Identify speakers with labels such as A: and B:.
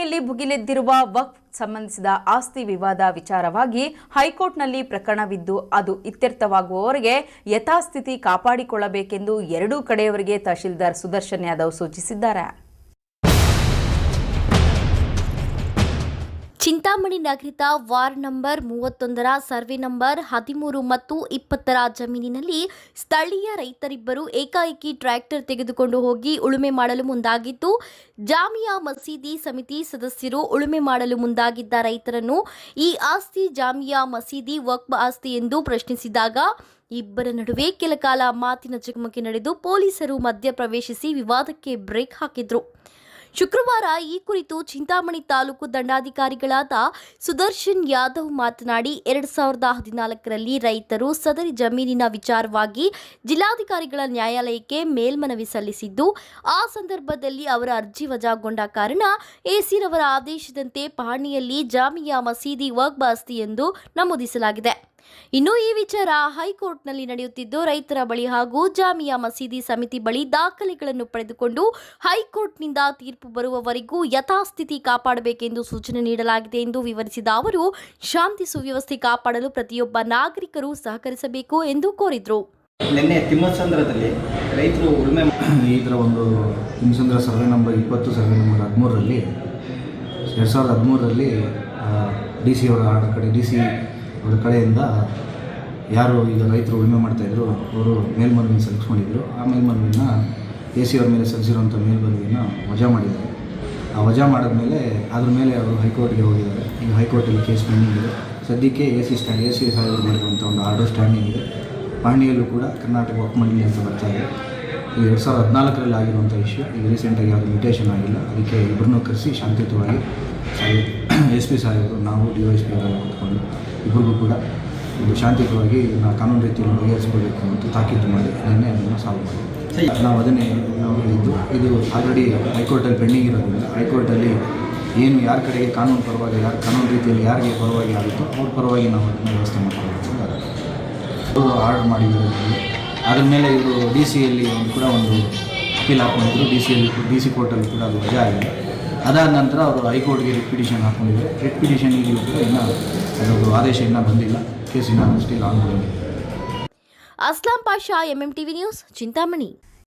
A: ಚಿಂತಾಮಣಿಯಲ್ಲಿ ಭುಗಿಲೆದ್ದಿರುವ ವಕ್ಫ್ ಸಂಬಂಧಿಸಿದ ಆಸ್ತಿ ವಿವಾದ ವಿಚಾರವಾಗಿ ಹೈಕೋರ್ಟ್ನಲ್ಲಿ ಪ್ರಕರಣವಿದ್ದು ಅದು ಇತ್ಯರ್ಥವಾಗುವವರೆಗೆ ಯಥಾಸ್ಥಿತಿ ಕಾಪಾಡಿಕೊಳ್ಳಬೇಕೆಂದು ಎರಡೂ ಕಡೆಯವರಿಗೆ ತಹಶೀಲ್ದಾರ್ ಸುದರ್ಶನ್ ಯಾದವ್ ಸೂಚಿಸಿದ್ದಾರೆ.
B: ಚಿಂತಾಮಣಿ ನಗರದ ವಾರ್ಡ್ ನಂಬರ್ ಮೂವತ್ತೊಂದರ ಸರ್ವೆ ನಂಬರ್ ಹದಿಮೂರು ಮತ್ತು ಇಪ್ಪತ್ತರ ಜಮೀನಿನಲ್ಲಿ ಸ್ಥಳೀಯ ರೈತರಿಬ್ಬರು ಏಕಾಏಕಿ ಟ್ರ್ಯಾಕ್ಟರ್ ತೆಗೆದುಕೊಂಡು ಹೋಗಿ ಉಳುಮೆ ಮಾಡಲು ಮುಂದಾಗಿದ್ದು, ಜಾಮಿಯಾ ಮಸೀದಿ ಸಮಿತಿ ಸದಸ್ಯರು ಉಳುಮೆ ಮಾಡಲು ಮುಂದಾಗಿದ್ದ ರೈತರನ್ನು ಈ ಆಸ್ತಿ ಜಾಮಿಯಾ ಮಸೀದಿ ವಕ್ಬ್ ಆಸ್ತಿ ಎಂದು ಪ್ರಶ್ನಿಸಿದಾಗ, ಇಬ್ಬರ ನಡುವೆ ಕೆಲ ಕಾಲ ಮಾತಿನ ಚಕಮಕಿ ನಡೆದು ಪೊಲೀಸರು ಮಧ್ಯಪ್ರವೇಶಿಸಿ ವಿವಾದಕ್ಕೆ ಬ್ರೇಕ್ ಹಾಕಿದ್ರು. ಶುಕ್ರವಾರ ಈ ಕುರಿತು ಚಿಂತಾಮಣಿ ತಾಲೂಕು ದಂಡಾಧಿಕಾರಿಗಳಾದ ಸುದರ್ಶನ್ ಯಾದವ್ ಮಾತನಾಡಿ, ಎರಡು ಸಾವಿರದ ಹದಿನಾಲ್ಕರಲ್ಲಿ ರೈತರು ಸದರಿ ಜಮೀನಿನ ವಿಚಾರವಾಗಿ ಜಿಲ್ಲಾಧಿಕಾರಿಗಳ ನ್ಯಾಯಾಲಯಕ್ಕೆ ಮೇಲ್ಮನವಿ ಸಲ್ಲಿಸಿದ್ದು, ಆ ಸಂದರ್ಭದಲ್ಲಿ ಅವರ ಅರ್ಜಿ ವಜಾಗೊಂಡ ಕಾರಣ ಎಸಿರವರ ಆದೇಶದಂತೆ ಪಹಣಿಯಲ್ಲಿ ಜಾಮಿಯಾ ಮಸೀದಿ ವಕ್ಬಾಸ್ತಿ ಎಂದು ನಮೂದಿಸಲಾಗಿದೆ. ಇನ್ನು ಈ ವಿಚಾರ ಹೈಕೋರ್ಟ್ನಲ್ಲಿ ನಡೆಯುತ್ತಿದ್ದು ರೈತರ ಬಳಿ ಹಾಗೂ ಜಾಮಿಯಾ ಮಸೀದಿ ಸಮಿತಿ ಬಳಿ ದಾಖಲೆಗಳನ್ನು ಪಡೆದುಕೊಂಡು ಹೈಕೋರ್ಟ್ನಿಂದ ತೀರ್ಪು ಬರುವವರೆಗೂ ಯಥಾಸ್ಥಿತಿ ಕಾಪಾಡಬೇಕೆಂದು ಸೂಚನೆ ನೀಡಲಾಗಿದೆ ಎಂದು ವಿವರಿಸಿದ ಅವರು ಶಾಂತಿ ಸುವ್ಯವಸ್ಥೆ ಕಾಪಾಡಲು ಪ್ರತಿಯೊಬ್ಬ ನಾಗರಿಕರು ಸಹಕರಿಸಬೇಕು ಎಂದು ಕೋರಿದರು.
C: ನಿನ್ನೆ ತಿಮ್ಮಸಂದ್ರದಲ್ಲಿ ರೈತರು ಉಳುಮೆ
D: ಇದರ ಒಂದು ತಿಮ್ಮಸಂದ್ರ ಸರ್ವೆ ನಂಬರ್ ಇಪ್ಪತ್ತು ಸರ್ವೆ ನಂಬರ್ ಹದಿಮೂರರಲ್ಲಿ ಎರಡು ಸಾವಿರದ ಹದಿಮೂರರಲ್ಲಿ ಡಿ ಸಿ ಅವರ ಕಡೆ ಡಿ ಸಿ ಅವರ ಕಡೆಯಿಂದ ಯಾರು ಈಗ ರೈತರು ಉಳುಮೆ ಮಾಡ್ತಾಯಿದ್ರು ಅವರು ಮೇಲ್ಮನವಿ ಸಲ್ಲಿಸ್ಕೊಂಡಿದ್ದರು ಆ ಮೇಲ್ಮನವಿನ ಎ ಸಿ ಅವ್ರ ಮೇಲೆ ಸಲ್ಲಿಸಿರುವಂಥ ಮೇಲ್ಮನವಿನ ವಜಾ ಮಾಡಿದ್ದಾರೆ. ಆ ವಜಾ ಮಾಡಿದ್ಮೇಲೆ ಅದ್ರ ಮೇಲೆ ಅವರು ಹೈಕೋರ್ಟ್ಗೆ ಹೋಗಿದ್ದಾರೆ. ಈಗ ಹೈಕೋರ್ಟಲ್ಲಿ ಕೇಸ್ ಪೆಂಡಿಂಗ್ ಇದೆ. ಸದ್ಯಕ್ಕೆ A C stand A C ಸಾಹೇಬರು ಮಾಡಿರುವಂಥ ಒಂದು ಆರ್ಡರ್ ಸ್ಟ್ಯಾಂಡಿಂಗ್ ಇದೆ. ಪಾಣಿಯಲ್ಲೂ ಕೂಡ ಕರ್ನಾಟಕ ವಕ್ ಮಂಡಳಿ ಅಂತ ಬರ್ತಾ ಇದೆ. ಈ ಎರಡು ಸಾವಿರದ ಹದಿನಾಲ್ಕರಲ್ಲಿ ಆಗಿರುವಂಥ ಇಶ್ಯೂ ಈಗ ರೀಸೆಂಟಾಗಿ ಯಾವುದು ಮ್ಯೂಟೇಷನ್ ಆಗಿಲ್ಲ. ಅದಕ್ಕೆ ಇಬ್ಬರನ್ನೂ ಕರೆಸಿ ಶಾಂತಿಯುತವಾಗಿ ಎಸ್ ಪಿ ಸಾಹೇಬರು, ನಾವು ಡಿ ವೈ ಎಸ್ ಪಿ ಅವರೆಲ್ಲ ಕೂತ್ಕೊಂಡು ಇಬ್ಬರಿಗೂ ಕೂಡ ಇದು ಶಾಂತಿಯುತವಾಗಿ ಇದನ್ನು ಕಾನೂನು ರೀತಿಯಲ್ಲಿ ಬಗೆಹರಿಸ್ಕೊಳ್ಬೇಕು ಅಂತ ತಾಕೀತು ಮಾಡಿ ಅದನ್ನೇ ಅದನ್ನು ಸಾಲ್ವ್ ಮಾಡಿ. ನಾವು ಅದನ್ನೇ ನಾವು ಹೇಳಿದ್ದು ಇದು ಆಲ್ರೆಡಿ ಹೈಕೋರ್ಟಲ್ಲಿ ಪೆಂಡಿಂಗ್ ಇರೋದ್ರಿಂದ ಹೈಕೋರ್ಟಲ್ಲಿ ಏನು ಯಾರ ಕಡೆಗೆ ಕಾನೂನು ಪರವಾಗಿ ಯಾರು ಕಾನೂನು ರೀತಿಯಲ್ಲಿ ಯಾರಿಗೆ ಪರವಾಗಿ ಆಗುತ್ತೋ ಅವ್ರ ಪರವಾಗಿ ನಾವು ಅದನ್ನು ವ್ಯವಸ್ಥೆ ಮಾಡ್ಕೊಳ್ಬೇಕು ಅವರು ಆರ್ಡರ್ ಮಾಡಿದ್ರು ಅದ್ರ ಮೇಲೆ ಇವರು ಡಿ ಸಿಯಲ್ಲಿ ಒಂದು ಕೂಡ ಒಂದು ಅಪೀಲ್ ಹಾಕೊಂಡಿದ್ರು. ಡಿ ಸಿಯಲ್ಲಿ ಡಿ ಸಿ ಕೋರ್ಟಲ್ಲಿ ಕೂಡ ಅದು ವಜಾ ಆಗಿದೆ. ಅದಾದ ನಂತರ ಅವರು ಹೈಕೋರ್ಟ್ಗೆ ರಿಟ್ ಪಿಟಿಷನ್ ಹಾಕೊಂಡಿದ್ದಾರೆ. ರಿಟ್ ಪಿಟಿಷನ್ ಕೂಡ ಇನ್ನೂ ಅದರದ್ದು ಆದೇಶ ಇನ್ನೂ ಬಂದಿಲ್ಲ. ಕೇಸ್ ಇನ್ನೂ still on
B: Aslam Pasha MM TV news, Chintamani.